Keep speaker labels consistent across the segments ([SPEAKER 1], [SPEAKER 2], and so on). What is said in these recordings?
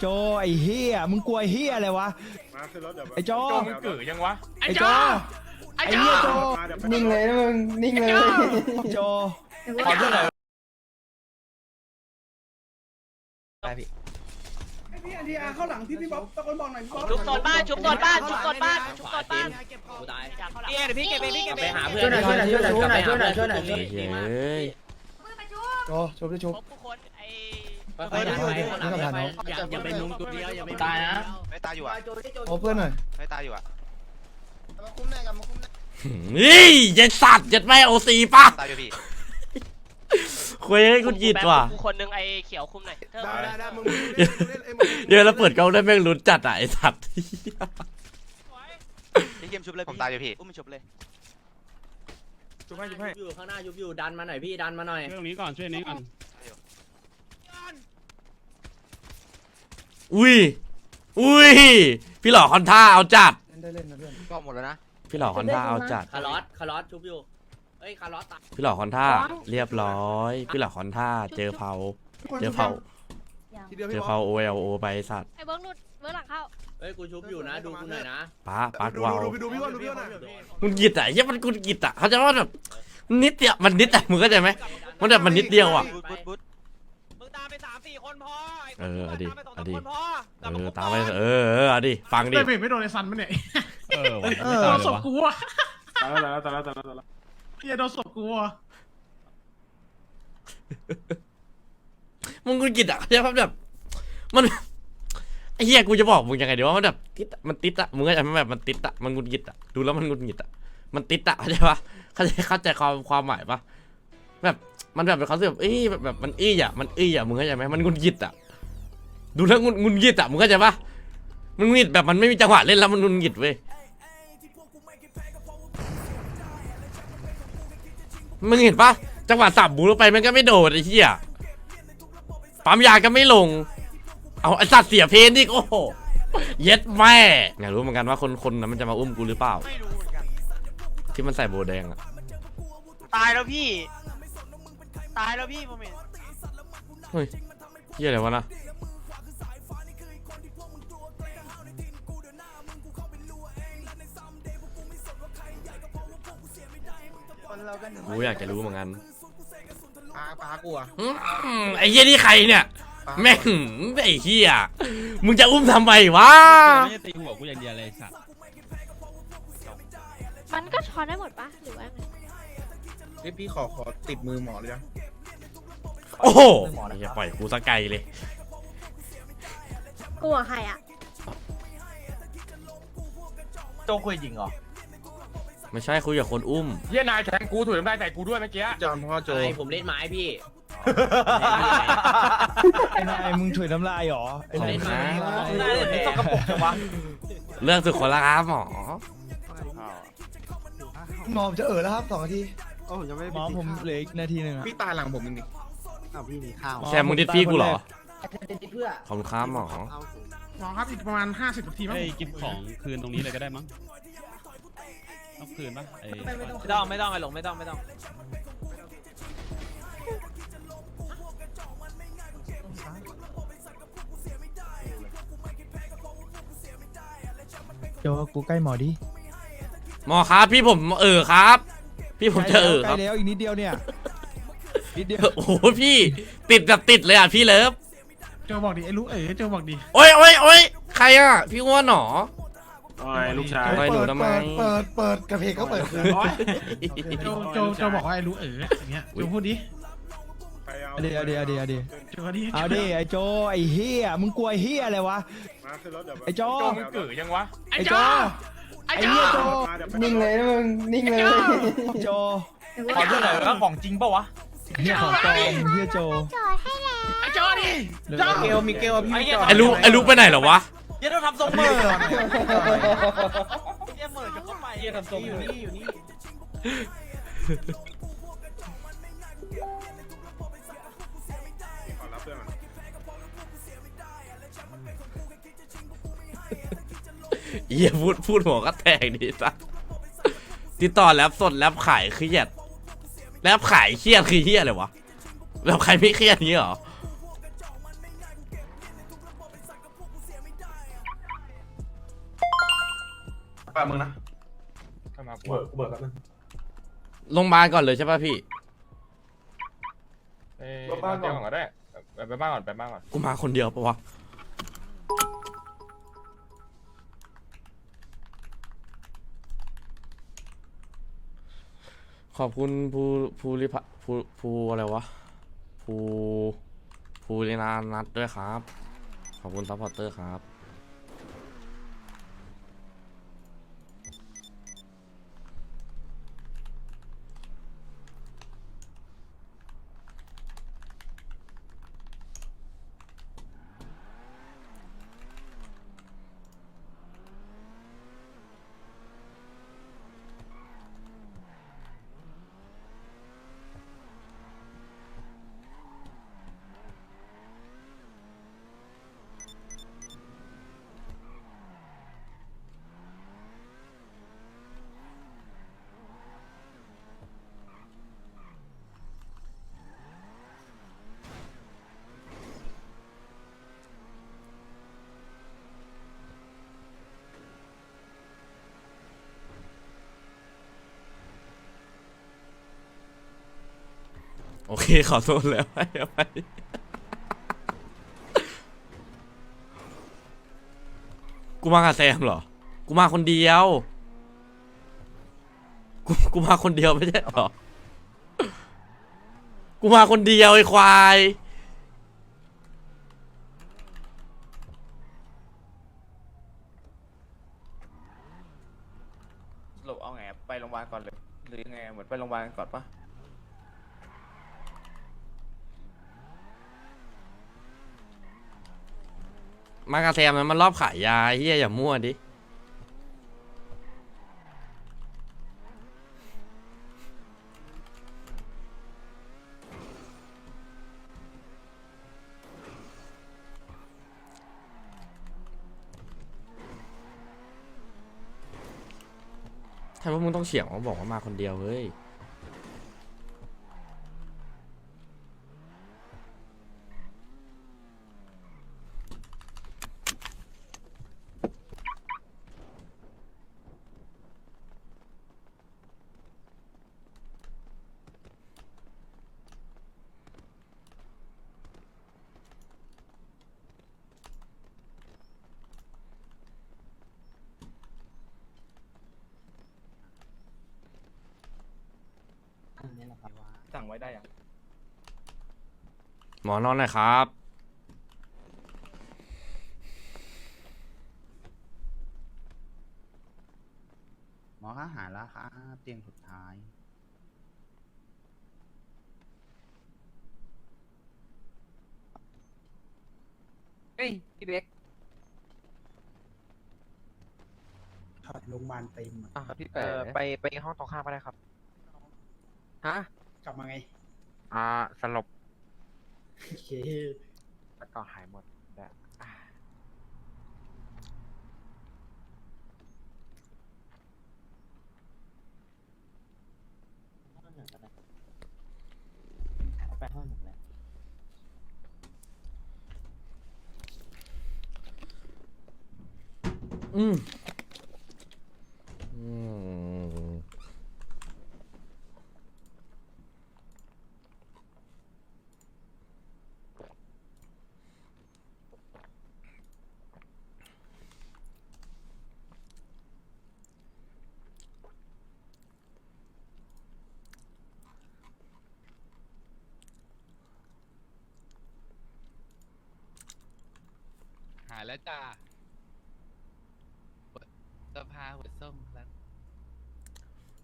[SPEAKER 1] โจไอ้เฮียมึงกลัวไอ้เฮียอะไรวะ
[SPEAKER 2] มาขึ้นรถเดี๋ยว
[SPEAKER 1] ไอ้โจ
[SPEAKER 3] โจมึงเก๋ยังวะ
[SPEAKER 1] ไอ้โจไอ้เฮียโจ
[SPEAKER 2] มาเดี๋ยวไป
[SPEAKER 4] นิ่งเลยนะมึงนิ่งเลย
[SPEAKER 1] โจ
[SPEAKER 3] ขอเพื่อนหน่อย
[SPEAKER 5] พี่อันทีอาเข้าหลังพี่พี่บ๊อบตะโกนบอกหน่อยพี่บ๊อบ
[SPEAKER 6] ชุบโซนบ้านชุบโซนบ้านชุบโซนบ้านชุบโซนบ้าน
[SPEAKER 7] พี่เดี๋ยวพี่เก็บเองพี่เก็บเอง
[SPEAKER 6] ไปหาเพื่
[SPEAKER 4] ช่วยหน่อยช่วยหน่อยช่วยหน่อยช่วยหน่อยช่วยหน่อยช่วยหน่อย
[SPEAKER 8] เฮ้ย
[SPEAKER 4] โจชุบดิชุบ
[SPEAKER 6] พบผู้คน ไอ้
[SPEAKER 4] เฮ้ยดูดินี่ก็ผ่านน้อง
[SPEAKER 7] อย่าอย่าไปมุงตัวเดียวอย่าไป
[SPEAKER 3] ตายนะ
[SPEAKER 9] ไม่ตายอยู่อะ
[SPEAKER 4] โอ้เพื่อนหน่อย
[SPEAKER 9] ไม่ตายอยู่อะมาคุ้มห
[SPEAKER 8] นี่ยันสัตว์ยัดแม่โอซีป่ะ
[SPEAKER 9] ตายอยู่พี่
[SPEAKER 8] คุยให้คุณยิดว่ะ
[SPEAKER 6] คนหนึ่งไอ้เขียวคุ้มหน่อยเธอ
[SPEAKER 2] ได้ได้มึง
[SPEAKER 8] เดี๋ยวแล้วเปิดกล้องได้แม่งลุ้นจัดอะไอสัตว์
[SPEAKER 9] พี่เกมชุบเลยผมตายอยู่พี่อุ้มมันชุบเลย
[SPEAKER 3] ชุบให้ชุบให้
[SPEAKER 7] อยู่ข้างหน้ายุบอยู่ดันมาหน่อยพี่ดันมาหน่อย
[SPEAKER 3] ช่วยตรงนี้ก่อนช่วยนี้ก่อน
[SPEAKER 8] อุ้ย อุ้ย พี่หล่อคอนท่าเอาจัด
[SPEAKER 4] เล่นได้เล่นนะเพื่อน
[SPEAKER 9] ก็หมดแล้วนะ
[SPEAKER 8] พี่หล่อคอนท่าเอาจัด
[SPEAKER 7] คาร์ลอสคาร์ลอสชุบอยู่เอ้ยคาร์ลอสตาย
[SPEAKER 8] พี่หล่อคอนท่าเรียบร้อย พี่หล่อคอนท่าเจอเผา เจอเผา
[SPEAKER 4] ทีเดียว
[SPEAKER 8] เจ
[SPEAKER 4] พี่
[SPEAKER 8] อ
[SPEAKER 4] บ๊อบ
[SPEAKER 8] เผาโอเอลโอไปไอ้สัตว์
[SPEAKER 6] ไอ้เบิ้งหลุดเบิ้งหลังเข้า
[SPEAKER 7] เอ้ยกูชุบอยู่นะดูกูหน่อยนะ
[SPEAKER 8] ป้าป้า
[SPEAKER 4] ดู
[SPEAKER 8] วาว
[SPEAKER 4] ดูดูพี่ว่าดูพี่ว่าหน่อย
[SPEAKER 8] มันกิดอะเหี้ยมันกุนกิดอะเขาใจะว่าแบบนิดเดียวมันนิดอะมึงเข้าใจไหมมันแบบมันนิดเดียวอะ
[SPEAKER 9] บุ๊ดบุ๊ดบุ๊ด
[SPEAKER 7] มึงตามไปสามสี่ คนพอ
[SPEAKER 8] เออเอาดิเอาดิ
[SPEAKER 7] คนพอ
[SPEAKER 8] เออตามไปเออเออเอาดิฟังดิ
[SPEAKER 5] ไม่ไม่โดนไอ้ซันมันเนี่ย
[SPEAKER 3] เออวะ
[SPEAKER 5] โดนศพกูอะ
[SPEAKER 3] ตายแล้วตายแล้วตายแล้วตายแล้ว
[SPEAKER 5] เฮียโดนศพกูอะ
[SPEAKER 8] มึงกุนกิดอะเข้าใจปะแบบมันไอ้เหี้ยกูจะบอกมึงยังไงดีว่ามันแบบติดอะมันติดอะมึงเข้าใจไหมแบบมันติดอะมันกุนกิดอะดูแล้วมันกุนกิดอะมันติดอะเข้าใจปะเข้าใจเข้าใจความความหมายปะแบบ มันแบบเป็นเขามรู้สึกแบบเอ้ยแบบแบบมันอี้อะมันอี้อะมึงเข้าใจไหมมันกุนกิดอะดูแล้วงุนงุนกิดอะมึงเข้าใจปะมันงุนกิดแบบมันไม่มีจังหวะเล่นแล้วมันงุนกิดเว้ยมึงเห็นปะจังหวะสับบูลงไปมันก็ไม่โดดไอ้เหี้ยปั๊มยาก็ไม่ลง เอาไอสัตว์เสียเพนดิโอ้โหเย็ดแม่อยากรู้เหมือนกันว่าคนคนนั้นมันจะมาอุ้มกูหรือเปล่า ที่มันใส่โบแดงอะ
[SPEAKER 6] ตายแล้วพี่ ตายแล้วพี่ผมเห็น
[SPEAKER 8] เฮ้ยเหี้ยอะไรวะนะ
[SPEAKER 4] คนเรากัน
[SPEAKER 8] กูอยากจะรู้เหมือนกัน
[SPEAKER 4] ปาปากลัว
[SPEAKER 8] อืมไอ้เหี้ยนี่ใครเนี่ย แม่งไอ้เหี้ยมึงจะอุ้มทำไมวะ
[SPEAKER 3] ไม่ได้ตีหัวกูอย่างเดียวเลยสัตว์
[SPEAKER 6] มันก็ช้อนได้หมดปะหรือว่าไง
[SPEAKER 4] พี่พี่ขอขอติดมือหมอเลยนะ
[SPEAKER 8] โอ้โหอย่าปล่อยกูสกไกลเลย
[SPEAKER 6] กลัวใครอะ
[SPEAKER 7] โจคุยจริงเหรอ
[SPEAKER 8] ไม่ใช่คุยกับคนอุ้ม
[SPEAKER 3] เฮียนายแทงกูถุยน้ำลายใส่กูด้วยเมื่อกี้
[SPEAKER 4] จอมพ่อโจ
[SPEAKER 7] ไอผมเล่นไม้พี่
[SPEAKER 1] ไอ้นายมึงถุยน้ำลายเหรอไอ้นาย
[SPEAKER 7] เล่นไม้
[SPEAKER 1] ถุยน้ำลาย
[SPEAKER 7] เล่นต้องกระปุกจังวะ
[SPEAKER 8] เรื่องสุดคนละครับหมอ
[SPEAKER 4] หมอจะเออแล้วครับสองนาที
[SPEAKER 1] หมอผมเหลืออีกนาทีหนึ่งอะ
[SPEAKER 4] พี่ตายหลังผมอีกนี่ อ้าวพี่มีข้าว
[SPEAKER 8] แซมมึงดิดพี่กูเหรอ
[SPEAKER 4] เพื่อ
[SPEAKER 8] ขอบคุณครับหมอ
[SPEAKER 5] หมอครับอีกประมาณ 50นาทีมั้ง
[SPEAKER 3] ไอ้กิฟของคืนตรงนี้เลยก็ได้มั้งต้องคืนปะไอ้
[SPEAKER 7] ไม่ต้องไม่ต้องไอหลงไม่ต้องไม่ต้อง
[SPEAKER 1] โจกูใกล้หมอดิ
[SPEAKER 8] หมอครับพี่ผมเออครับ พี่ผมจะเออ
[SPEAKER 1] ใก
[SPEAKER 8] ค
[SPEAKER 1] ล้
[SPEAKER 8] รับ
[SPEAKER 1] แล้วอีกนิดเดียวเนี่ย นิดเดียว
[SPEAKER 8] โอ้โหพี่ติดแบบติดเลยอะพี่เลิฟ
[SPEAKER 5] โจบอกดิไอ้ลูกเอ๋โจบอกดิ
[SPEAKER 8] โอ้ยโอ้ยโอ้ยใครอะพี่อ้วนหนอ
[SPEAKER 3] โอ้ยลูกชาย
[SPEAKER 8] ไปหนูทำไม
[SPEAKER 4] เปิดเปิดกระเพกก็เปิดคืน
[SPEAKER 3] โอ้ย
[SPEAKER 5] โจโจโจบอกว่าไอ้ลูกเอ๋อย่างเงี้ยโจพูดดิ
[SPEAKER 2] ใครเอา
[SPEAKER 1] เอาดีเอาดีเอาดีเอาดี
[SPEAKER 5] โจดิ
[SPEAKER 1] เอาดิไอ้โจไอ้เฮียมึงกลัวไอ้เฮียอะไรวะ
[SPEAKER 2] มาขึ้นรถเดี๋ยว
[SPEAKER 1] ไอ้โจ
[SPEAKER 3] โจมึงเก๋ยังวะ
[SPEAKER 1] ไอ้โจไอ้เฮียโจ
[SPEAKER 2] มาเดี๋ยวไป
[SPEAKER 4] นิ่งเลยนะมึงนิ่งเลย
[SPEAKER 1] โจ
[SPEAKER 7] ขอเพื่อนหน่อยว่าของจริงปะวะ
[SPEAKER 1] เฮียของปลอมเฮียโจ
[SPEAKER 5] ไอ้โจดิ
[SPEAKER 1] เร็ว
[SPEAKER 4] เกลมีเกลพี่จ
[SPEAKER 8] ไอ้ลูกไอ้ลูกไปไหนเหรอวะ
[SPEAKER 7] เดี๋ยวต้องทำทรงเหมื่อเดี๋ยวเหมื่อจะเข้าไปเดี๋ยวทำทรงอยู่นี่อยู่นี่
[SPEAKER 2] ขอรับเพื่อนก่อน
[SPEAKER 8] เหี้ยพูดพูดหัวก็แตกดีสัสติดต่อแลบสดแลบขายเครียด แล้วขายเครียดคือเครียอะไรวะแล้วใครไม่เครียดนี้หรอ
[SPEAKER 10] ไปมึงนะเข้มาเบิกกูเบิกแป๊บนึง
[SPEAKER 8] โรงพยาบาลก่อนเลยใช่ป่ะพี่
[SPEAKER 10] ไปบ้านก่อนก็
[SPEAKER 11] ได้ไปบ้านก่อนไปบ้านก่อน
[SPEAKER 8] กูมาคนเดียวปะวะ ขอบคุณภูภูริพะภูภูอะไรวะภูภูรินานัทด้วยครับ ขอบคุณซัพพอร์เตอร์ครับ โอเคขอโทษแล้วให้อภัยกูมากับแซมเหรอ กูมาคนเดียว กูกูมาคนเดียวไม่ใช่เหรอ กูมาคนเดียวไอ้ควาย
[SPEAKER 12] สรุปเอาไงไปโรงพยาบาลก่อนเลยหรือยังไงเหมือนไปโรงพยาบาลก่อนปะ
[SPEAKER 8] มากับแซมมันมันรอบขายยาเฮียอย่ามั่วดิ ถ้าว่ามึงต้องเฉียงว่าบอกว่ามาคนเดียวเฮ้ย
[SPEAKER 12] สั่ง ไว้ได้ยัง
[SPEAKER 8] หมอนอนหน่อยครับ
[SPEAKER 13] หมอคะหายแล้วครับเตียงสุดท้าย
[SPEAKER 12] เฮ้ย พี่เบ๊ก
[SPEAKER 10] โรงพยาบาลเต็ม
[SPEAKER 12] อะพี่เป๋ไปไปห้องตรงข้ามก็ได้ครับ ฮะ
[SPEAKER 10] กลับมาไง
[SPEAKER 12] อ่าสลบ
[SPEAKER 10] โอเค
[SPEAKER 12] แล้วก็หายหมดแล้วอะ
[SPEAKER 10] ไปห้องหนึ่งแล้ว
[SPEAKER 8] อืมอืม
[SPEAKER 14] หาย แล้วจ้าเสื้อผ้าหัวส้มแล้ว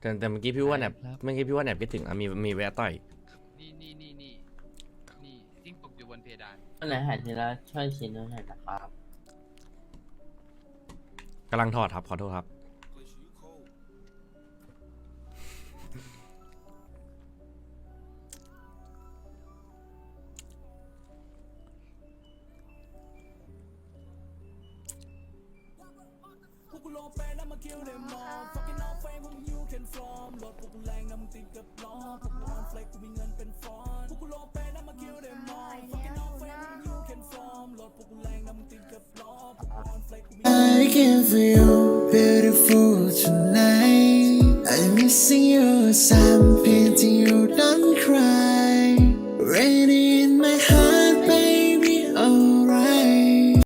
[SPEAKER 8] แต่แต่เมื่อกี้พี่ว่าแอบ
[SPEAKER 14] ครับ
[SPEAKER 8] เมื่อกี้พี่ว่าแอบคิดถึงอะมีมีแวะต่อย
[SPEAKER 14] นี่นี่นี่นี่นี่จิ้งปกอยู่บนเพดาน
[SPEAKER 10] อันไหนหายทีละช่วยชิ้นด้วยนะครับ
[SPEAKER 8] กำลังถอดครับขอโทษครับ
[SPEAKER 15] กูโล
[SPEAKER 8] งแฟนน้ำมาคิวเดมอน fucking all fame พวกมึง
[SPEAKER 15] you
[SPEAKER 8] can from รถพวกกูแรงนำติดกับล้อพวกกู on นเฟลกูมีเงินเป็นฟอนพวกกูโลงแฟนน้ำมาคิวเดมอน fucking all fame พวกมึง you can from รถพวกกูแรงนำติดกับล้อพวกกู on flex กูมี
[SPEAKER 15] I can feel beautiful tonight I'm missing you สามเพียงที่อยู่ด้านใคร